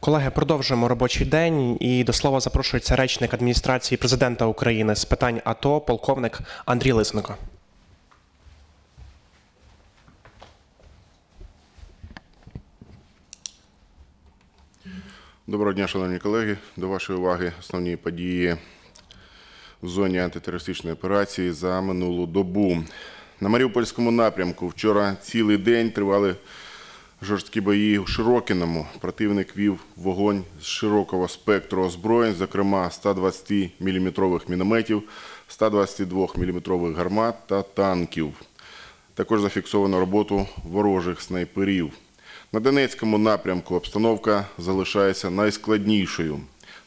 Колеги, продовжуємо робочий день і до слова запрошується речник адміністрації президента України з питань АТО, полковник Андрій Лисенко. Доброго дня, шановні колеги. До вашої уваги основні події в зоні антитерористичної операції за минулу добу. На Маріупольському напрямку вчора цілий день тривали жорсткі бої у Широкіному. Противник вів вогонь з широкого спектру озброєнь, зокрема 120-мм мінометів, 122-мм гармат та танків. Також зафіксовано роботу ворожих снайперів. На Донецькому напрямку обстановка залишається найскладнішою.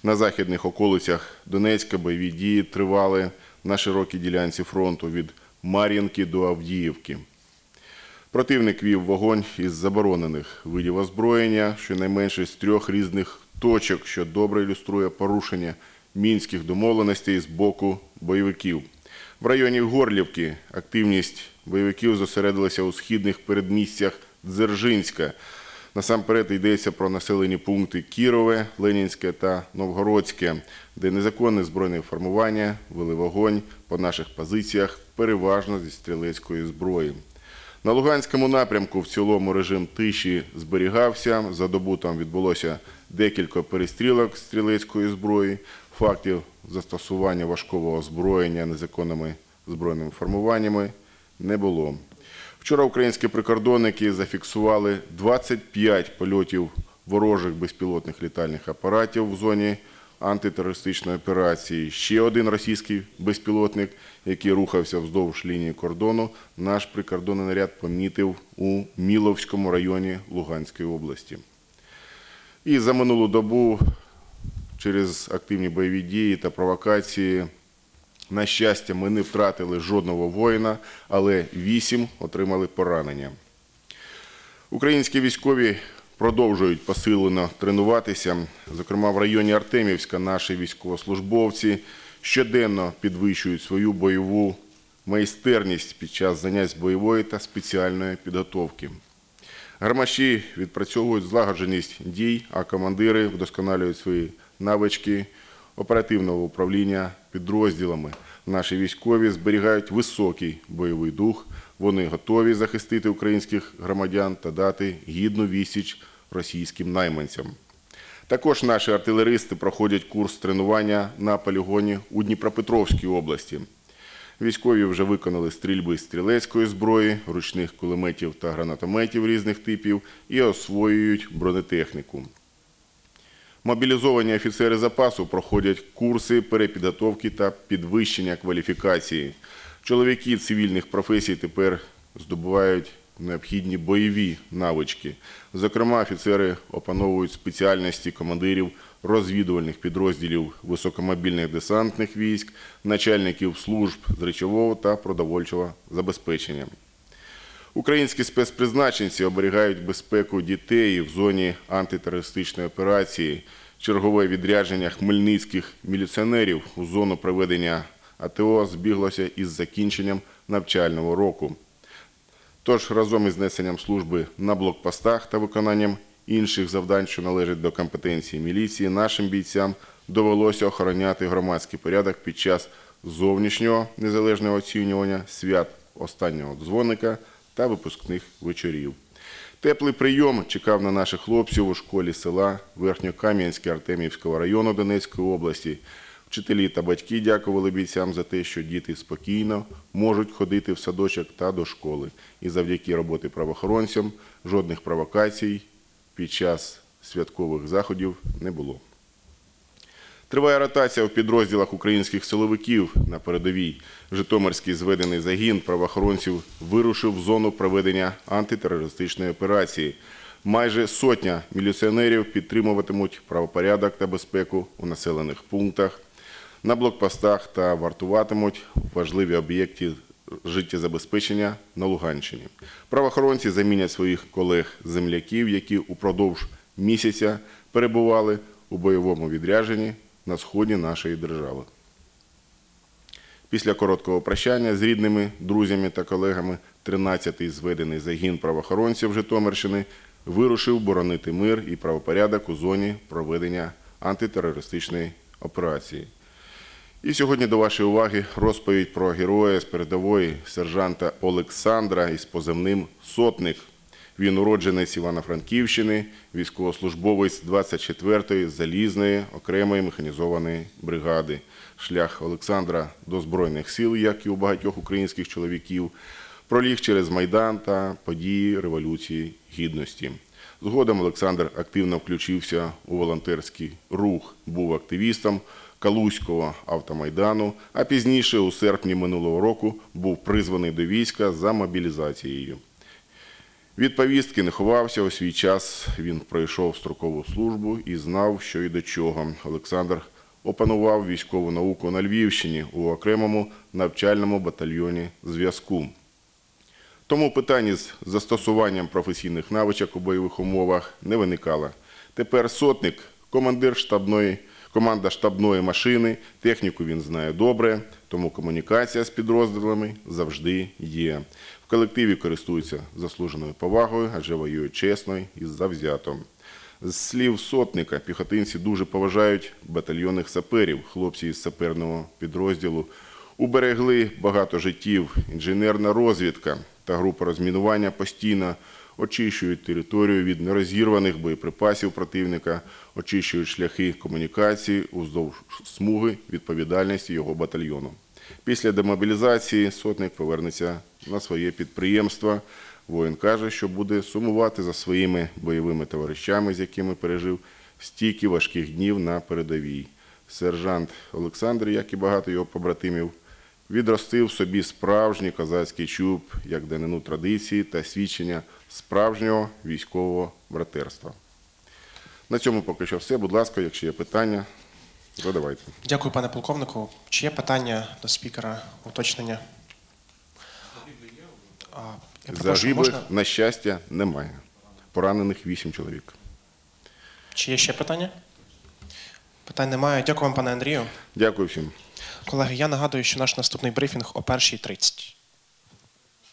На західних околицях Донецька бойові дії тривали на широкій ділянці фронту від Мар'їнки до Авдіївки. Противник вів вогонь із заборонених видів озброєння, щонайменше з трьох різних точок, що добре ілюструє порушення мінських домовленостей з боку бойовиків. В районі Горлівки активність бойовиків зосередилася у східних передмістях Дзержинська. Насамперед йдеться про населені пункти Кірове, Ленінське та Новгородське, де незаконне збройне формування вели вогонь по наших позиціях переважно зі стрілецької зброї. На Луганському напрямку в цілому режим тиші зберігався. За добу там відбулося декілька перестрілок стрілецької зброї, фактів застосування важкого озброєння незаконними збройними формуваннями не було. Вчора українські прикордонники зафіксували 25 польотів ворожих безпілотних літальних апаратів в зоні антитерористичної операції. Ще один російський безпілотник, який рухався вздовж лінії кордону, наш прикордонний наряд помітив у Міловському районі Луганської області. І за минулу добу через активні бойові дії та провокації на щастя, ми не втратили жодного воїна, але вісім отримали поранення. Українські військові продовжують посилено тренуватися. Зокрема, в районі Артемівська наші військовослужбовці щоденно підвищують свою бойову майстерність під час занять бойової та спеціальної підготовки. Гармаші відпрацьовують злагодженість дій, а командири вдосконалюють свої навички оперативного управління підрозділами. Наші військові зберігають високий бойовий дух. Вони готові захистити українських громадян та дати гідну відсіч російським найманцям. Також наші артилеристи проходять курс тренування на полігоні у Дніпропетровській області. Військові вже виконали стрільби стрілецької зброї, ручних кулеметів та гранатометів різних типів і освоюють бронетехніку. Мобілізовані офіцери запасу проходять курси перепідготовки та підвищення кваліфікації. Чоловіки цивільних професій тепер здобувають необхідні бойові навички. Зокрема, офіцери опановують спеціальності командирів розвідувальних підрозділів високомобільних десантних військ, начальників служб з речового та продовольчого забезпечення. Українські спецпризначенці оберігають безпеку дітей в зоні антитерористичної операції. Чергове відрядження хмельницьких міліціонерів у зону проведення АТО збіглося із закінченням навчального року. Тож разом із несенням служби на блокпостах та виконанням інших завдань, що належать до компетенції міліції, нашим бійцям довелося охороняти громадський порядок під час зовнішнього незалежного оцінювання свят останнього дзвоника та випускних вечорів. Теплий прийом чекав на наших хлопців у школі села Верхньокам'янське Артемівського району Донецької області. Вчителі та батьки дякували бійцям за те, що діти спокійно можуть ходити в садочок та до школи. І завдяки роботи правоохоронцям жодних провокацій під час святкових заходів не було. Триває ротація в підрозділах українських силовиків на передовій. Житомирський зведений загін правоохоронців вирушив в зону проведення антитерористичної операції. Майже сотня міліціонерів підтримуватимуть правопорядок та безпеку у населених пунктах, на блокпостах та вартуватимуть важливі об'єкти життєзабезпечення на Луганщині. Правоохоронці замінять своїх колег-земляків, які упродовж місяця перебували у бойовому відрядженні на сході нашої держави. Після короткого прощання з рідними, друзями та колегами 13-й зведений загін правоохоронців Житомирщини вирушив боронити мир і правопорядок у зоні проведення антитерористичної операції. І сьогодні до вашої уваги розповідь про героя з передової сержанта Олександра із позивним Сотник. Він уродженець Івано-Франківщини, військовослужбовець 24-ї залізної окремої механізованої бригади. Шлях Олександра до Збройних сил, як і у багатьох українських чоловіків, проліг через Майдан та події Революції Гідності. Згодом Олександр активно включився у волонтерський рух, був активістом Калузького автомайдану, а пізніше, у серпні минулого року, був призваний до війська за мобілізацією. Від повістки не ховався у свій час. Він пройшов строкову службу і знав, що і до чого. Олександр опанував військову науку на Львівщині у окремому навчальному батальйоні зв'язку. Тому питань із застосуванням професійних навичок у бойових умовах не виникало. Тепер сотник, командир штабної, команда штабної машини, техніку він знає добре, тому комунікація з підрозділами завжди є. В колективі користуються заслуженою повагою, адже воюють чесно і завзято. З слів сотника, піхотинці дуже поважають батальйонних саперів, хлопці із саперного підрозділу. Уберегли багато життів, інженерна розвідка та група розмінування постійно очищують територію від нерозірваних боєприпасів противника, очищують шляхи комунікації уздовж смуги відповідальності його батальйону. Після демобілізації сотник повернеться на своє підприємство. Воїн каже, що буде сумувати за своїми бойовими товаришами, з якими пережив стільки важких днів на передовій. Сержант Олександр, як і багато його побратимів, відростив собі справжній козацький чуб, як данину традиції та свідчення справжнього військового братерства. На цьому поки що все. Будь ласка, якщо є питання, задавайте. Дякую, пане полковнику. Чи є питання до спікера, уточнення? А, Я прошу, Загиблих, можна? на щастя, немає. Поранених вісім чоловік. Чи є ще питання? Питань немає. Дякую вам, пане Андрію. Дякую всім. Колеги, я нагадую, що наш наступний брифінг о 1.30.